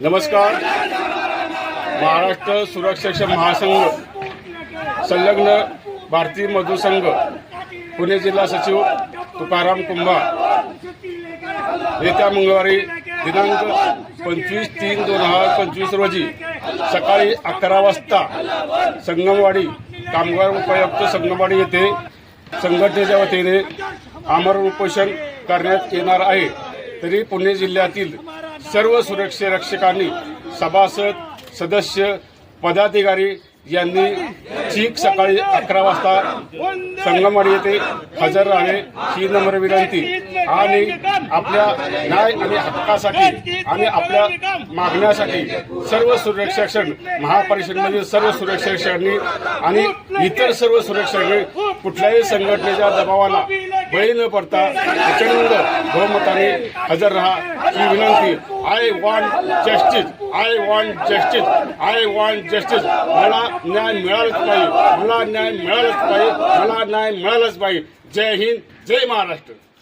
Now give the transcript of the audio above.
नमस्कार. महाराष्ट्र सुरक्षा महासंघ संलग्न भारतीय मजदूर संघ पुणे जिल्हा सचिव तुकाराम कुंभा येत्या मंगळवारी दिनांक पंचवीस तीन दोन हजार पंचवीस रोजी सकाळी अकरा वाजता संगमवाडी कामगार उपायुक्त संगमवाडी येथे संघटनेच्या वतीने आमरण उपोषण करण्यात येणार आहे. तरी पुणे जिल्ह्यातील सर्व सुरक्षा रक्षकांनी सभासद सदस्य पदाधिकारी यांनी ठीक सकाळी अकरा वाजता संगमवाड येथे हजर राहणे ही नम्र विनंती आणि आपल्या न्याय आणि हक्कासाठी आणि आपल्या मागण्यासाठी सर्व सुरक्षाक्षण महापरिषदेमधील म्हणजे सर्व सुरक्षाक्षणांनी आणि इतर सर्व सुरक्षांनी कुठल्याही संघटनेच्या दबावाला बळी न पडता प्रचंड बहुमताने हजर राहा. ही विनंती I want justice I want justice I want justice मला न्याय मिळालंच पाहिजे मला न्याय मिळालंच पाहिजे मला न्याय मिळालंच पाहिजे. जय हिंद जय महाराष्ट्र.